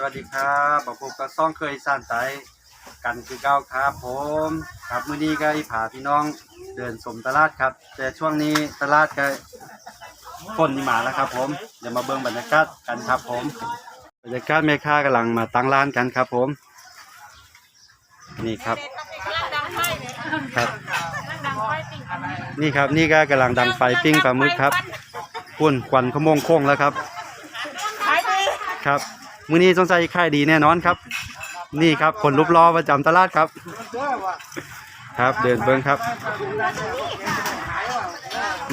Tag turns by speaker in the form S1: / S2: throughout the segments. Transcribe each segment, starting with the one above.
S1: สวัสดีครับผมพบกับซ่องเคยสร้างใจกันคือเก้าครับผมครับมื้อนี้ก็อีผาพี่น้องเดินสมตลาดครับ แต่ช่วงนี้ตลาดก็ฝนนี่มาแล้วครับ ผมเดี๋ยวมาเบิ่งบรรยากาศกันครับ ผม บรรยากาศแม่ค้ากำลังมาตั้งร้านกันครับ ผม นี่ครับ ครับ นี่ครับนี่ก็กำลังดังไฟปิ้งปลาหมึกครับพุ่นควันขโมงโค้งแล้วครับ ครับ มื้อนี้สงสัยขายดีแน่นอนครับ นี่ครับคนรูปล้อประจำตลาดครับ ครับเดินเบิ้งครับ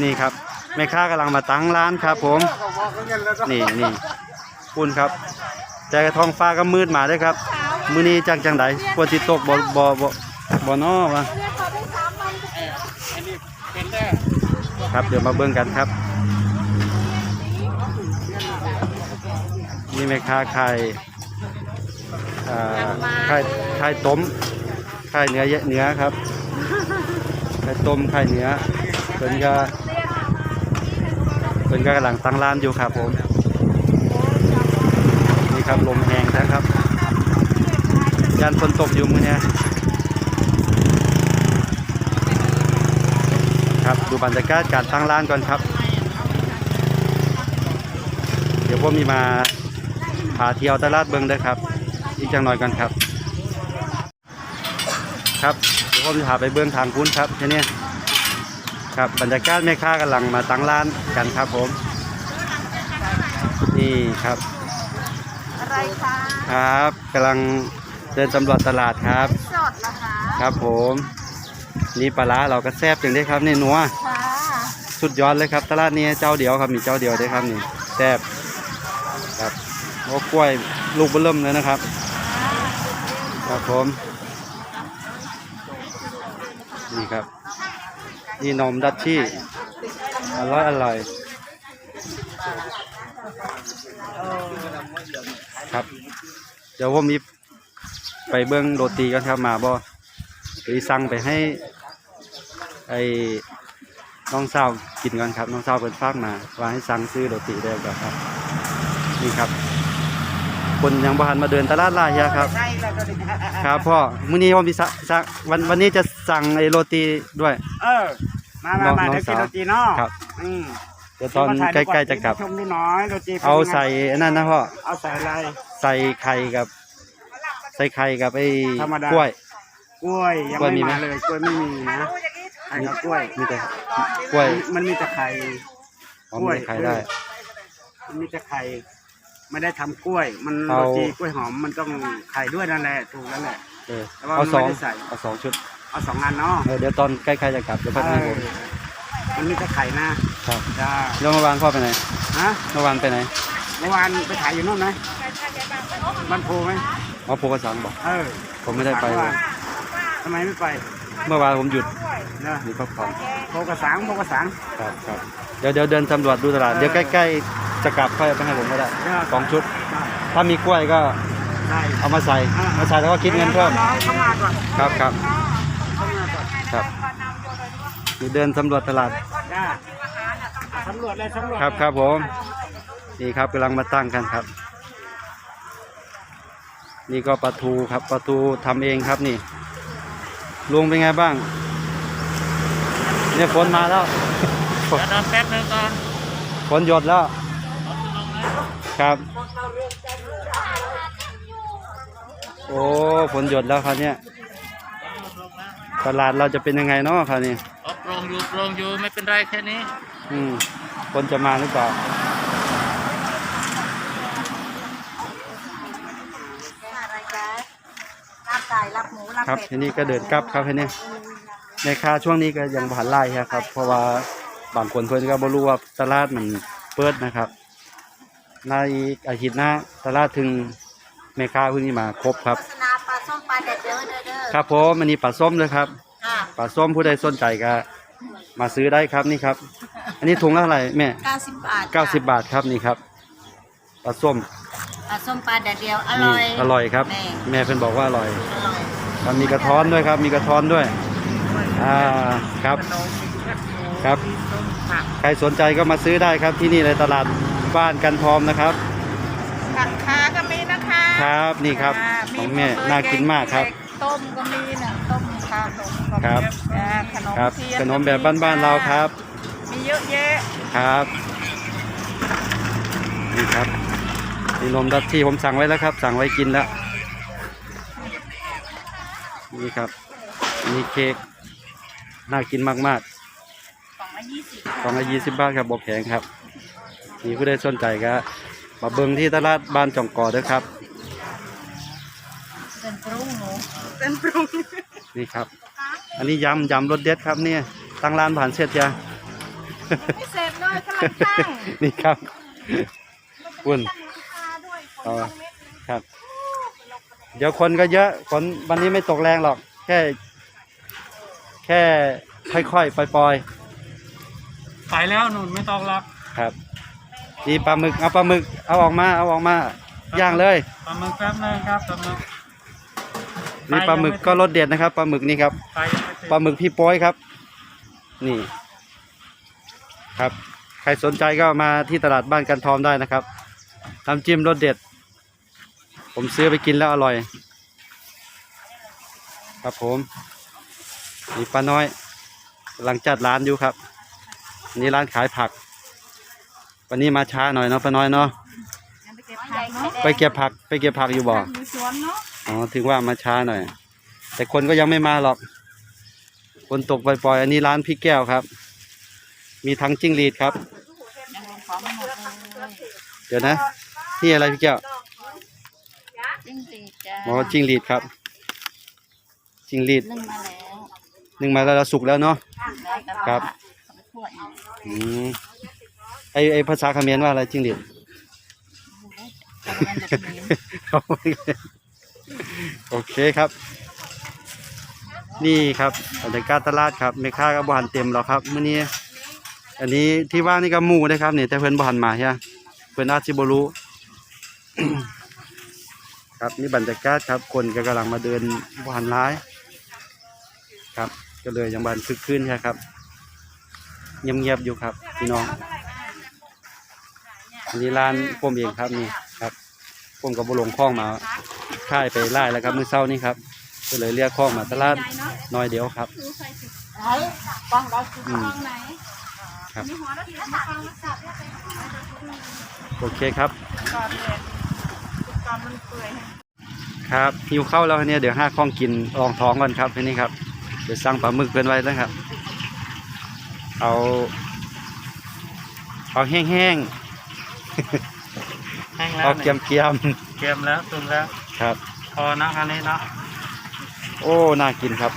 S1: นี่ครับแม่ค้ากำลังมาตั้งร้านครับ ผม นี่นี่คุณครับใจกระทองฟ้าก็มืดมาด้วยครับ มื้อนี้จังจังไดฝนสิตกบ่บ่บ่บ่นอวะ ครับเดี๋ยวมาเบิ่งกันครับ นี่แม่ค้าขายอ่าขายขายต้มขายเนื้อเยอะเนื้อครับขายต้มขายเนื้อเพิ่นก็เพิ่นก็กำลังตั้งร้านอยู่ครับผมนี่ครับลมแหงนะครับยันฝนตกอยู่มือเนี้ยครับดูบรรยากาศการตั้งร้านก่อนครับ เดี๋ยวผมมีมา พาเที่ยวตลาดเบิงเด้อครับ อีกจังหน่อยกันครับ ครับเดี๋ยวผมจะพาไปเบื้องทางพุ้นครับแค่นี้ครับบรรยากาศแม่ค้ากำลังมาตั้งร้านกันครับผม นี่ครับ
S2: อะไรคะ
S1: ครับกำลังเดินสำรวจตลาดครับ
S2: สดเหรอคะ
S1: ครับผม นี่ปลาร้าเราก็แซ่บจังได้ครับนี่นัว
S2: ค่ะ
S1: สุดยอดเลยครับ ตลาดนี้เจ้าเดียวครับมีเจ้าเดียวได้ครับนี่แซ่บครับ โอ้กล้วยลูกเบิ่มเลยนะครับ ครับผมนี่ครับ นี่นมดัชชี่อร่อยอร่อยครับ เดี๋ยวผมมีไปเบิ้งโรตีกันครับมาบ่หรือสั่งไปให้ไอ้น้องสาวกินกันครับ น้องสาวเพิ่นฝากมาว่าให้สั่งซื้อโรตีได้ก็ครับ นี่ครับ คนยังบ่ทันมาเดินตลาดหลายเฮียครับ
S2: ใช่แล้วก็ดี
S1: ครับพ่อมื้อนี้ผมสิสั่งสั่งวันวันนี้จะสั่งไอ้โรตีด้วย
S2: เออ มามามา
S1: น้อง
S2: เดี๋ยวกิน
S1: สาว
S2: โรตีเนาะ
S1: ครับ
S2: อืม
S1: เดี๋ยวตอนใกล้ๆจะกลับ
S2: ชมนิดน้อยโรตีป็น
S1: เอา
S2: ยังไง
S1: ใส่อันนั่นนะพ่อ
S2: เอาใส่อะไร
S1: ใส่ไข่กับ ใส่ไข่กับไอ้
S2: ธรรมดา
S1: กล้วย
S2: กล้วยยัง
S1: กล้วยมี
S2: ไม่
S1: ไหม
S2: มาเลยกล้วยไม่มีนะไข่กับกล้วย
S1: มีแต่กล้วย
S2: มันมีแต่ไข่
S1: อ๋อมีแต่ไข่ได้
S2: มันมีแต่ไข่ ไม่ได้ทำกล้วย มัน
S1: เอา
S2: โรตีกล้วยหอมมันต้องไข่ด้วยนั่นแหละถูกแล้วแหละ
S1: เออ
S2: แต่ว่า
S1: เอาสอง
S2: ไม่ได้ใส่
S1: เอาสองชุด
S2: เอาสองอันเนาะ
S1: เออเดี๋ยวตอนใกล้ๆจะกลับเดี๋ยวพ่อให้ผม
S2: เออมันมีแต่ไข่นะครับจ้า
S1: แล้วเมื่อวานพ่อไปไหน
S2: ฮะ
S1: เมื่อวานไปไหน
S2: เมื่อวานไปถ่ายอยู่นู่นไหมบ้านโพไหม
S1: อ๋อภูกระสังบอก
S2: เออ
S1: ผมไม่ได้ไปเลย
S2: ทำไมไม่ไป
S1: เมื่อวานผมหยุด
S2: เนอะ
S1: หยุดพักผ่อน
S2: โพกระสังโพกระสัง
S1: ครับครับเดี๋ยวเดี๋ยวเดินสำรวจดูตลาด
S2: เออ
S1: เดี๋ยวใกล้ๆ จะกลับค่อยเอาไปให้ผมก็ได้
S2: ได้
S1: สองชุด ถ้ามีกล้วยก็
S2: ได้
S1: เอามาใส่มาใส่แล้วก็คิดเงินเพิ่ม
S2: น้องเข้ามาก่อน
S1: ครับครับ
S2: เข้ามาก่อน
S1: ครับนี่เดินสำรวจตลาด
S2: จ้าสำรวจเลยสำรวจ
S1: ครับครับผมนี่ครับกำลังมาตั้งกันครับ นี่ก็ปลาทูครับปลาทูทำเองครับนี่ลุงเป็นไงบ้าง เนี่ยฝนมาแล้ว
S2: เดี๋ยวรอแป๊บนึงก่อน
S1: ฝนหยดแล้ว ครับ โอ้ฝนหยดแล้วครับเนี่ยตลาดเราจะเป็นยังไงเนาะครับนี่
S3: อ๋อโปรงอยู่โปรงอยู่ไม่เป็นไรแค่นี้
S1: อืมฝนจะมาหรือเปล่า
S2: อะไรจ๊ะรับไก่รับหมูรับ
S1: ครับ
S2: เป็ด
S1: ทีนี้ก็เดินกลับครับทีนี้ในค่าช่วงนี้ก็ยังผ่านไล่ครับ เพราะว่าบางคนเพิ่นก็บ่รู้ว่าตลาดมันเปิดนะครับ ในอาทิตย์หน้าตลาดถึงแม่ค้าพวกนี้มาครบครับ
S2: สนาปลาส้มปลาเด็ดเด้อเด้อเด้อ
S1: ครับผมอันนี้ปลาส้มเลยครับ
S2: ค่ะ
S1: ปลาส้มผู้ใดสนใจก็มาซื้อได้ครับนี่ครับ อันนี้ถุงละเท่าไหร่แม่
S2: เก้าสิบบาท
S1: เก้าสิบบาทครับนี่ครับปลาส้ม
S2: ปลาส้มปลาเด็ดเดียวอ
S1: นี่
S2: ร่อย
S1: อร่อยครับ
S2: แม่
S1: แม่เพิ่นบอกว่าอร่อย
S2: อร่อย
S1: ครับมีกระท้อนด้วยครับ มีกระท้อนด้วย อ่าครับ ครับ ใครสนใจก็มาซื้อได้ครับที่นี่เลยตลาด บ้านกันพร้อมนะครับ
S2: ผักขาก็มีนะคะ
S1: ครับนี่ครับ
S4: อ่า
S1: ของแม่น่ากินมากครับ
S4: ต้มก็มีนะต้มข้าวต้มก็มี
S1: ครับ
S4: อ่าขนม
S1: ครับ
S4: เทียน
S1: ขนมแบบบ้านๆเราครับ
S4: มีเยอะแยะ
S1: ครับนี่ครับนี่นมดัตที่ผมสั่งไว้แล้วครับ สั่งไว้กินแล้วนี่ครับนี่เค้กน่ากินมาก
S4: สองละยี่สิบ
S1: ๆกล่องละยี่สิบบาทครับบอกแพงครับ นี่ผู้ใดสนใจก็มาเบิ่งที่ตลาดบ้านจองกอเด้อครับ
S4: เป็นปรุงหนูเป็นปรุง
S1: นี่ครับ อันนี้ยำยำรสเด็ดครับเนี่ยตั้งร้านผ่านเสร็จยัง
S4: ไม่เสร็จเลยกำลังตั้ง
S1: นี่ครับคุณ
S4: ตั้งราคาด้วยคน
S1: อ๋อ
S4: ต้องเม็ด
S1: ครับ เดี๋ยวคนก็เยอะฝนวันนี้ไม่ตกแรงหรอก แค่ แค่ค่อยๆปล่อย
S2: ไปแล้วนุ่นไม่ต้องล็อก
S1: ๆครับ นี่ปลาหมึกเอาปลาหมึกเอาออกมาเอาออกมาย่างเลย
S2: ปลาหมึกแป๊บนึงครับปลาหมึก
S1: นี่ปลาหมึกก็รสเด็ดนะครับปลาหมึกนี่ครับ
S2: ไปยังไม่ถึง
S1: ปลาหมึกพี่โป้ยครับ นี่ ครับ ใครสนใจก็มาที่ตลาดบ้านกันทอมได้นะครับน้ำจิ้มรสเด็ด ผมซื้อไปกินแล้วอร่อย ครับผมนี่ป้าน้อยกำลังจัดร้านอยู่ครับอันนี่ร้านขายผัก วันนี้มาช้าหน่อยเนาะป้าน้อยเนาะ
S4: งั้นไปเก็บผักเนาะ
S1: ไปเก็บผักไปเก็บผักอยู่บ่
S4: ผักอยู่สวนเนาะ
S1: อ๋อถึงว่ามาช้าหน่อย แต่คนก็ยังไม่มาหรอกคนตกปล่อยๆอันนี้ร้านพี่แก้วครับ มีทั้งจิ้งหรีดครับ
S4: ยังลงของไม่หมดเลย
S1: เดี๋ยวนะ นี่อะไรพี่แก้ว
S4: จิ้งหรีดจ้า
S1: อ๋อจิ้งหรีดครับ จิ้งหรีด
S4: นึ่งมาแล้ว
S1: นึ่งมาแล้วเราสุกแล้วเนาะ
S4: แล้วแต่
S1: ครั
S4: ว่า
S1: บ
S4: เอาไปคั่วอีก
S1: อืม ไอไอภาษาเขมรว่าอะไรจิ้งหรีด
S4: แต่ว่ามันจะเป็น
S1: โอเคครับ นี่ครับบรรยากาศตลาดครับแม่ค้าก็บหันเต็มแล้วครับมื้อนี้ อันนี้ที่ว่างนี่ก็หมูนะครับนี่แต่เพิ่นบหันมาใช่ไหมเพิ่นอาจสิบ่รู้ครับนี่บรรยากาศครับ คนก็กำลังมาเดินบหันร้าย ครับ ก็เลยยังบานคึกคืนใช่ครับเงียบๆอยู่ครับพี่น้อง อันนี้ร้านผมเองครับนี่ครับผมกับบลงคล้องมาค่ายไปไล่แล้วครับมื้อเช้านี่ครับก็เลยเรียกคล้องมาตลาดน้อยเดียวครับ
S4: ไหนบ้องเราคือ
S1: อืม
S4: บ้องไหน
S1: ครับ
S4: มีหัวเราถือมาฟังมาสับ
S1: โอเคครับ
S4: ก่อนเลยก่อนมันเปื่อย
S1: ครับหิวข้าวแล้วเนี่ยเดี๋ยวห้าข้องกินรองท้องก่อนครับทีนี้ครับเดี๋ยวสั่งปลาหมึกเพิ่นไว้นะครับ เอาเอาแห้ง
S2: แห้ง
S1: ๆ
S2: แล้ว
S1: เอาเกียมเกียม
S2: เกมแล้วตุนแล้ว
S1: ๆครับ
S2: พอนะคันนี้เนาะ
S1: โอ้ น่ากินครับ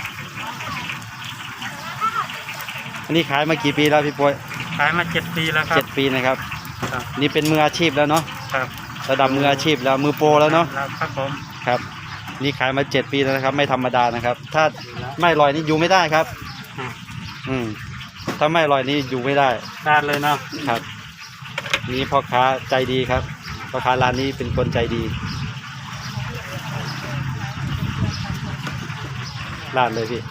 S1: อันนี้ขายมากี่ปีแล้วพี่ป่วย
S2: ขายมาเจ็ดปีแล้วครั
S1: เจ็
S2: บ
S1: ดปีนะครับ
S2: ครับ
S1: นี่เป็นมืออาชีพแล้วเนาะ
S2: ครับ
S1: ระดับมืออาชีพแล้วมือโปรแล้วเนาะ
S2: ครับผม
S1: ครับ นี่ขายมาเจ็ดปีแล้วนะครับ ไม่ธรรมดานะครับ ถ้าไม่อร่อยนี่อยู่ไม่ได้ครับ
S2: อืม
S1: อืมถ้าไม่อร่อยนี่อยู่ไม่ได้
S2: ด้านเลยเนาะ
S1: ครับ นี่พ่อค้าใจดีครับพ่อค้าร้านนี้เป็นคนใจดีร้านเลยพี่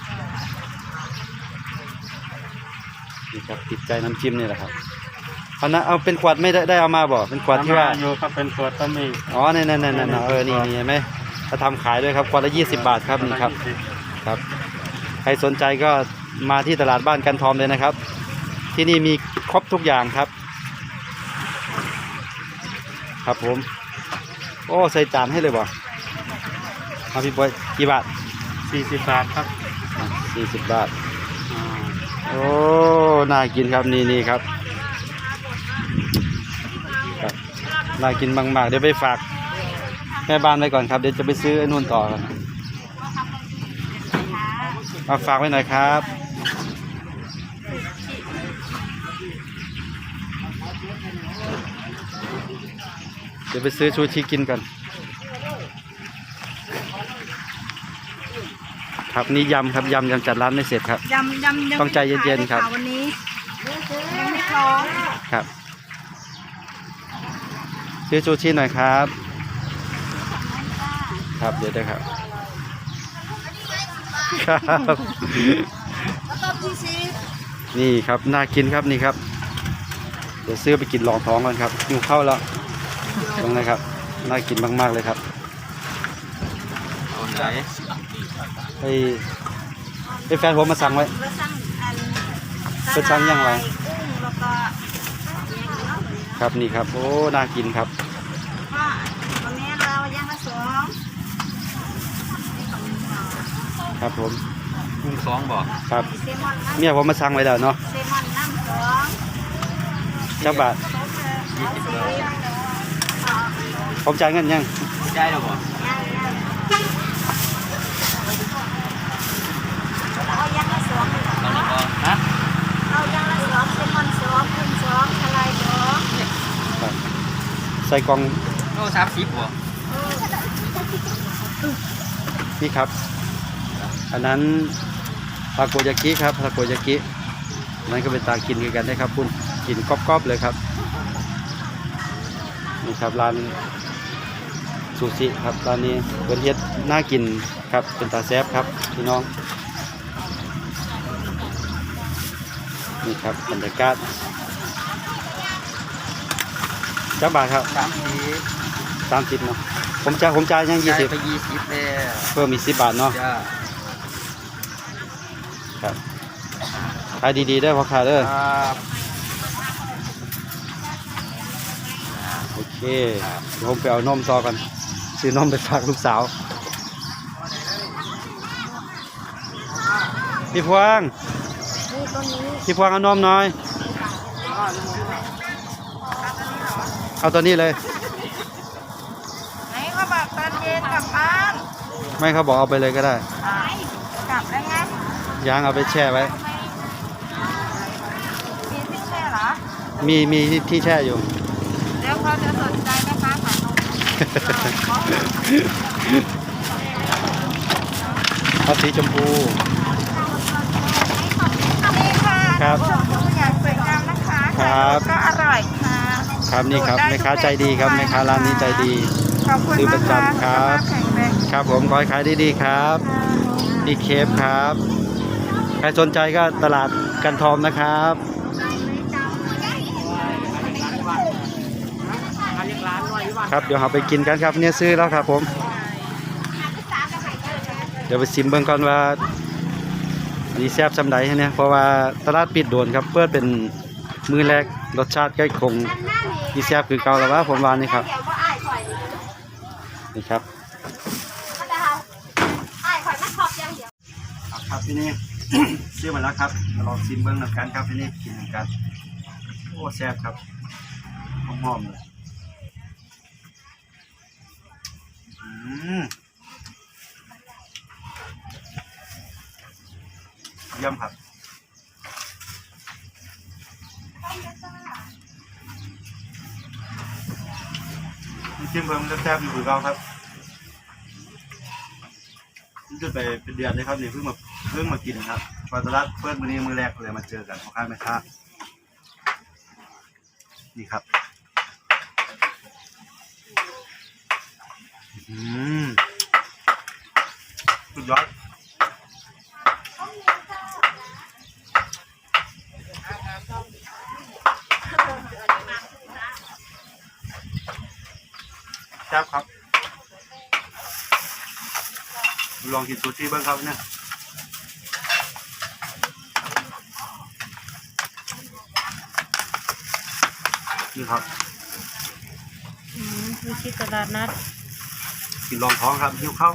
S1: นี่ครับติดใจน้ำจิ้มนี่แหละครับเอานะเอาเป็นขวดไม่ได้ได้เอามาบ่เป็นขวดที่ว่า
S2: อยู่ก็เป็นขวดก็มี
S1: อ๋อนี่นี่นี่นี่เออนี่นี่เห็นไหมเขาทำขายด้วยครับขวดละยี่สิบบาทครับนี่ครับครับ ใครสนใจก็มาที่ตลาดบ้านกันทอมเลยนะครับ ที่นี่มีครบทุกอย่างครับ ครับผม โอ้ใส่จานให้เลยบ่เอาพี่บอยกี่บาท
S2: สี่สิบบาทครับ
S1: สี่สิบบาท
S2: อ่า
S1: โอ้ น่ากินครับนี่นี่ครับครับ น่ากินมากๆ เดี๋ยวไปฝากแม่บ้านไว้ก่อนครับ เดี๋ยวจะไปซื้อไอ้นู่นต่อกันมาฝากไว้หน่อยครับ เดี๋ยวไปซื้อชูชีกินกันครับนี่ยำครับยำยังจัดร้านไม่เสร็จครับ
S4: ยำยำยัง
S1: ต้องใจเย็นๆครับ
S4: ไม่ขายลวันนี้ยังไม่พร้อม
S1: ครับ ซื้อชูชีหน่อยครับ ครับเดี๋ยวได้ครับครับนี่ครับน่ากินครับนี่ครับ เดี๋ยวซื้อไปกินรองท้องก่อนครับหิวข้าวแล้ว ตรงนะครับ น่ากินมาก ๆ เลยครับ
S3: ไหน
S1: ไอ้ไอ้แฟนผมมาสั่งไว้
S4: เราสั่งอัน
S1: เป็นสั่งยังไง
S4: กุ้งแล้วก็ยังเนาะ
S1: ครับนี่ครับ โอ้ น่ากินครับ
S4: ก็วันนี้เราย่างละสอง
S1: ครับผม
S3: กุ้งสองบอก
S1: ครับ
S4: เซมอนน้ำ
S1: เมียผมมาสั่งไว้แล้วเนาะ
S4: เซมอนน้ำสอง
S1: จักบาท
S4: ยี่สิบบาท
S1: ผมจ่ายเงินยัง
S3: ได้หรอบอก
S4: เอาย่างละสองเลย
S3: ตอน
S4: เนาะ
S3: นี้ก็ฮะ
S4: เอาย่างละสองเซมอนสองกุ้งสองทลายสอง
S1: ครับใส่กล่อง
S3: โลสามสิบบ่
S1: นี่ครับ อันนั้นทาโกยากิครับทาโกยากิอันนั้นก็เป็นตากินคือกันได้ครับคุณกินกรอบๆเลยครับนี่ครับร้าน ซูชิครับร้านนี้เป็นเฮ็ดน่ากินครับเป็นตาแซบครับพี่น้องนี่ครับบรรยากาศจ้าบาทครับ
S3: สามสิบ
S1: สามสิบเนาะผมจ่ายผมจ่ายยังยี่สิบ
S3: ไปยี่สิบเลย
S1: เพิ่มอีกสิบบาทเนาะ
S3: จ้า
S1: ครับขายดีๆได้อพ่อค้าเด้อ
S3: ครับ
S1: โอเคเดี๋ยวผมไปเอานมต่อกัน ซื้อนมไปฝากลูกสาวพี่พวง
S4: นี่ต้นนี้
S1: พี่พวงเอานมหน่อย เอาตัวนี้เลย
S4: ไหนเขาบอกตอนเย็นกลับบ้าน
S1: ไม่เขาบอกเอาไปเลยก็ได้
S4: กลับแล้วไง
S1: ยางเอาไปแช่ไว้
S4: มีที่แช่เหรอ
S1: มีมีที่แช่อยู่
S4: เอา
S1: สีชมพู
S4: นี่ค่ะ
S1: ครับ
S4: ชมพูอย่างสวยงามนะคะ
S1: ครับ
S4: ก็อร่อยค่ะ
S1: ครับนี่ครับแม่ค้าใจดีครับแม่ค้าร้านนี้ใจดี
S4: ขอบคุณ
S1: ซื้อป
S4: มา
S1: ระ
S4: กค่ะ
S1: จำครับ
S4: สุขภาพแข็งแรง
S1: ครับผมขอให้ขายดีๆครับนี่เคฟครับ ใครสนใจก็ตลาดกันทอมนะครับ ครับเดี๋ยวเราไปกินกันครับเนี่ยซื้อแล้วครับผม เดี๋ยวไปซิมเบิ่งก่อนว่าอันนี้แซ่บสำใดเนี่ยเพราะว่าตลาดปิดโดนครับเปิดเป็นมือแรกรสชาติใกล้คงที่แซ่บคือเก่าแล้วว่าผมว่านี่ครับนี่ครับครับพี่นี่ซื้อมาแล้วครับมาลองซิมเบิ้งหนักกันครับพี่นี่กินกันโอ้แซ่บครับหอมๆเลย เยี่ยมครับน้ำจิ้มเพิ่มแซ่บๆอยู่คือเก่าครับนี่จะไปเป็นเดือนเลยครับนี่เพิ่งมาเพิ่งมากินครับปลาตลาดเพื่อนมือนี้มือแรกเลยมาเจอกันพ่อค้าแม่ค้านี่ครับ อืมสุดยอดแซ่บครับ ลองกินซูชิบ้างครับเนี่ยนี่ครับ
S4: คือชิตลาดนัด
S1: กินรองท้องครับหิวข้าว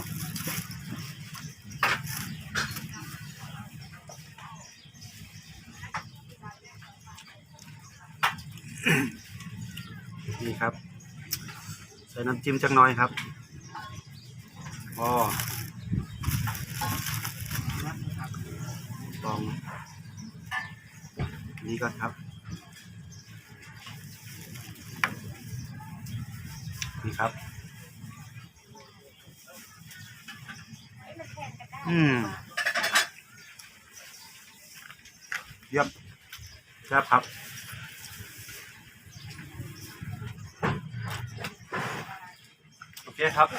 S1: นี่ครับ ใส่น้ำจิ้มจักหน้อยครับอ๋อลองนี่ก่อนครับ อืมเยี่ยมแซ่บครับโอเคครับ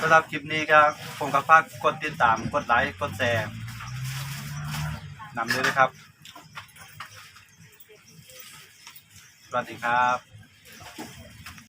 S1: สำหรับคลิปนี้ก็ผมก็ฝากกดติดตามกดไลค์กดแชร์นำเลยนะครับ สวัสดีครับ